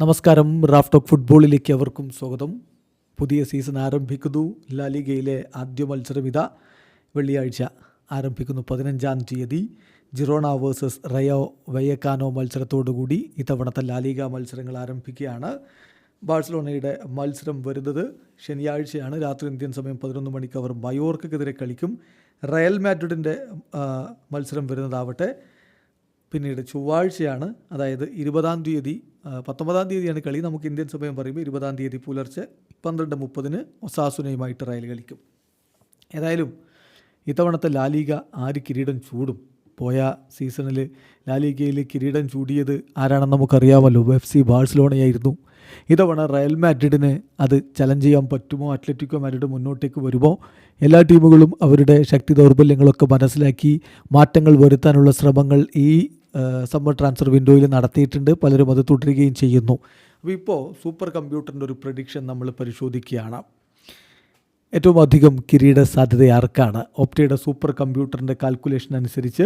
നമസ്കാരം. Raf talk ഫുട്ബോളിലേക്ക് അവർക്കും സ്വാഗതം. പുതിയ സീസൺ ആരംഭിക്കുന്നു. ലാലിഗയിലെ ആദ്യ മത്സരം ഇതാ. വെള്ളിയാഴ്ച ആരംഭിക്കുന്നു പതിനഞ്ചാം തീയതി. ജിറോണ വേഴ്സസ് റയോ വയക്കാനോ മത്സരത്തോടുകൂടി ഇത്തവണത്തെ ലാലിഗ മത്സരങ്ങൾ ആരംഭിക്കുകയാണ്. ബാഴ്സലോണയുടെ മത്സരം വരുന്നത് ശനിയാഴ്ചയാണ്. രാത്രി ഇന്ത്യൻ സമയം പതിനൊന്ന് മണിക്ക് അവർ മയോർക്കെതിരെ കളിക്കും. റയൽ മാഡ്രിഡിന്റെ മത്സരം വരുന്നതാവട്ടെ. പിന്നീട് ചൊവ്വാഴ്ചയാണ് അതായത് ഇരുപതാം തീയതി പത്തൊമ്പതാം തീയതിയാണ് കളി. നമുക്ക് ഇന്ത്യൻ സമയം പറയുമ്പോൾ ഇരുപതാം തീയതി പുലർച്ചെ പന്ത്രണ്ട് മുപ്പതിന് ഒസാസുനയുമായിട്ട് റയൽ കളിക്കും. ഏതായാലും ഇത്തവണത്തെ ലാലിക ആര് കിരീടം ചൂടും? പോയ സീസണിൽ ലാലിഗയിൽ കിരീടം ചൂടിയത് ആരാണെന്ന് നമുക്കറിയാമല്ലോ. എഫ് സി ബാഴ്സലോണയായിരുന്നു. ഇത്തവണ റയൽ മാഡ്രിഡിന് അത് ചലഞ്ച് ചെയ്യാൻ പറ്റുമോ? അത്ലറ്റിക്കോ മാഡ്രിഡ് മുന്നോട്ടേക്ക് വരുമോ? എല്ലാ ടീമുകളും അവരുടെ ശക്തി ദൗർബല്യങ്ങളൊക്കെ മനസ്സിലാക്കി മാറ്റങ്ങൾ വരുത്താനുള്ള ശ്രമങ്ങൾ ഈ സമ്മർ ട്രാൻസ്ഫർ വിൻഡോയിൽ നടത്തിയിട്ടുണ്ട്. പലരും അത് തുടരുകയും ചെയ്യുന്നു. അപ്പോൾ ഇപ്പോൾ സൂപ്പർ കമ്പ്യൂട്ടറിന്റെ ഒരു പ്രഡിക്ഷൻ നമ്മൾ പരിശോധിക്കുകയാണ്. ഏറ്റവും അധികം കിരീട സാധ്യത ആർക്കാണ്? ഒപ്റ്റയുടെ സൂപ്പർ കമ്പ്യൂട്ടറിന്റെ കാൽക്കുലേഷൻ അനുസരിച്ച്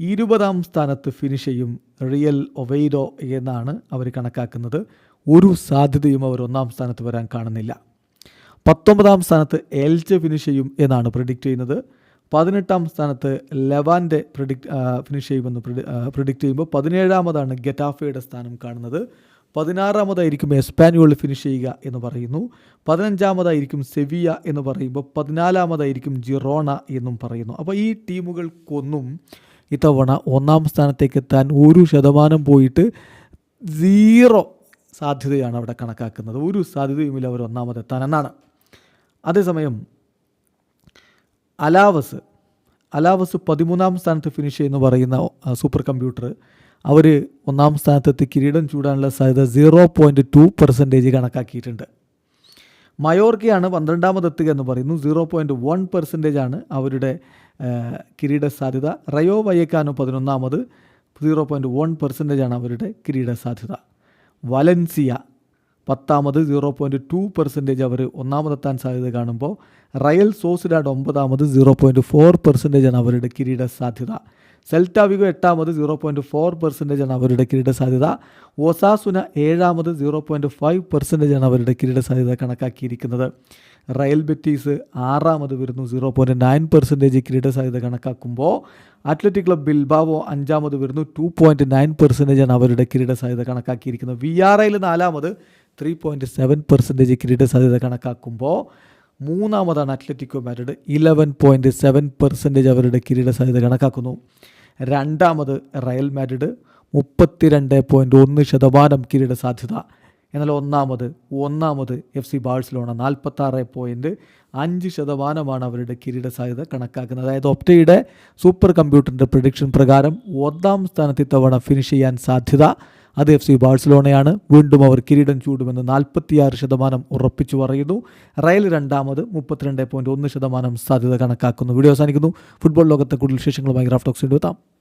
ഇരുപതാം സ്ഥാനത്ത് ഫിനിഷ് ചെയ്യും റിയൽ ഒവൈഡോ എന്നാണ് അവർ കണക്കാക്കുന്നത്. ഒരു സാധ്യതയും അവർ ഒന്നാം സ്ഥാനത്ത് വരാൻ കാണുന്നില്ല. പത്തൊമ്പതാം സ്ഥാനത്ത് എൽച്ച് ഫിനിഷ് ചെയ്യും എന്നാണ് പ്രഡിക്റ്റ് ചെയ്യുന്നത്. പതിനെട്ടാം സ്ഥാനത്ത് ലെവാന്റെ പ്രിഡിക്റ്റ് ഫിനിഷ് ചെയ്യുമെന്ന് പ്രിഡിക്റ്റ് ചെയ്യുമ്പോൾ പതിനേഴാമതാണ് ഗെറ്റാഫയുടെ സ്ഥാനം കാണുന്നത്. പതിനാറാമതായിരിക്കും എസ്പാനുവൾ ഫിനിഷ് ചെയ്യുക എന്ന് പറയുന്നു. പതിനഞ്ചാമതായിരിക്കും സെവിയ എന്ന് പറയുമ്പോൾ പതിനാലാമതായിരിക്കും ജിറോണ എന്നും പറയുന്നു. അപ്പോൾ ഈ ടീമുകൾക്കൊന്നും ഇത്തവണ ഒന്നാം സ്ഥാനത്തേക്ക് എത്താൻ ഒരു ശതമാനം പോയിട്ട് സീറോ സാധ്യതയാണ് അവിടെ കണക്കാക്കുന്നത്. ഒരു സാധ്യതയുമില്ല അവർ ഒന്നാമതെത്താൻ എന്നാണ്. അതേസമയം അലാവസ് അലാവസ് പതിമൂന്നാം സ്ഥാനത്ത് ഫിനിഷ് ചെയ്യുന്നു പറയുന്ന സൂപ്പർ കമ്പ്യൂട്ടർ അവർ ഒന്നാം സ്ഥാനത്തെത്തി കിരീടം ചൂടാനുള്ള സാധ്യത സീറോ പോയിന്റ് ടു പെർസെന്റേജ് കണക്കാക്കിയിട്ടുണ്ട്. മയോർക്കയാണ് പന്ത്രണ്ടാമതെത്തുക എന്ന് പറയുന്നു. സീറോ പോയിന്റ് വൺ പെർസെന്റേജ് ആണ് അവരുടെ കിരീട സാധ്യത. റയോ വയക്കാനോ പതിനൊന്നാമത് സീറോ പോയിന്റ് വൺ പെർസെന്റേജ് ആണ് അവരുടെ കിരീട സാധ്യത. വലൻസിയ പത്താമത് സീറോ പോയിന്റ് ടു പെർസെന്റേജ് അവർ ഒന്നാമതെത്താൻ സാധ്യത കാണുമ്പോൾ റയൽ സോസിഡാഡ് ഒമ്പതാമത് സീറോ പോയിന്റ് ഫോർ പെർസെന്റേജ് ആണ് അവരുടെ കിരീട സാധ്യത. സെൽറ്റാവിഗോ എട്ടാമത് സീറോ പോയിന്റ് ഫോർ പെർസെന്റേജ് ആണ് അവരുടെ കിരീട സാധ്യത. ഒസാസുന ഏഴാമത് സീറോ പോയിന്റ് ഫൈവ് പെർസെന്റേജ് ആണ് അവരുടെ കിരീട സാധ്യത കണക്കാക്കിയിരിക്കുന്നത്. റയൽ ബെറ്റീസ് ആറാമത് വരുന്നു സീറോ പോയിന്റ് നയൻ പെർസെന്റേജ് കിരീട സാധ്യത കണക്കാക്കുമ്പോൾ അത്ലറ്റിക് ക്ലബ് ബിൽബാവോ അഞ്ചാമത് വരുന്നു ടു പോയിന്റ് നയൻ പെർസെന്റേജ് ആണ് അവരുടെ കിരീട സാധ്യത കണക്കാക്കിയിരിക്കുന്നത്. വി ആർ ഐയിൽ നാലാമത് ത്രീ പോയിന്റ് സെവൻ പെർസെന്റേജ് കിരീട സാധ്യത കണക്കാക്കുമ്പോൾ മൂന്നാമതാണ് Atletico Madrid eleven point seven percentage അവരുടെ കിരീട സാധ്യത കണക്കാക്കുന്നു. രണ്ടാമത് റയൽ മാഡ്രിഡ് മുപ്പത്തിരണ്ട് പോയിന്റ് ഒന്ന് ശതമാനം കിരീട സാധ്യത. എന്നാൽ ഒന്നാമത് ഒന്നാമത് എഫ് സി ബാഴ്സലോണ നാൽപ്പത്താറ് പോയിന്റ് അഞ്ച് ശതമാനമാണ് അവരുടെ കിരീട സാധ്യത കണക്കാക്കുന്നത്. അതായത് ഒപ്റ്റയുടെ സൂപ്പർ കമ്പ്യൂട്ടറിന്റെ പ്രഡിക്ഷൻ പ്രകാരം ഒന്നാം സ്ഥാനത്ത് ഇത്തവണ ഫിനിഷ് ചെയ്യാൻ സാധ്യത അത് എഫ് സി ബാഴ്സലോണയാണ്. വീണ്ടും അവർ കിരീടം ചൂടുമെന്ന് നാൽപ്പത്തിയാറ് ശതമാനം ഉറപ്പിച്ചു പറയുന്നു. റയൽ രണ്ടാമത് മുപ്പത്തിരണ്ട് പോയിന്റ് ഒന്ന് ശതമാനം സാധ്യത കണക്കാക്കുന്നു. വീഡിയോ അവസാനിക്കുന്നു. ഫുട്ബോൾ ലോകത്തെ കൂടുതൽ വിശേഷങ്ങളുമായി ഗ്രാഫ്റ്റോക്സ് എത്താം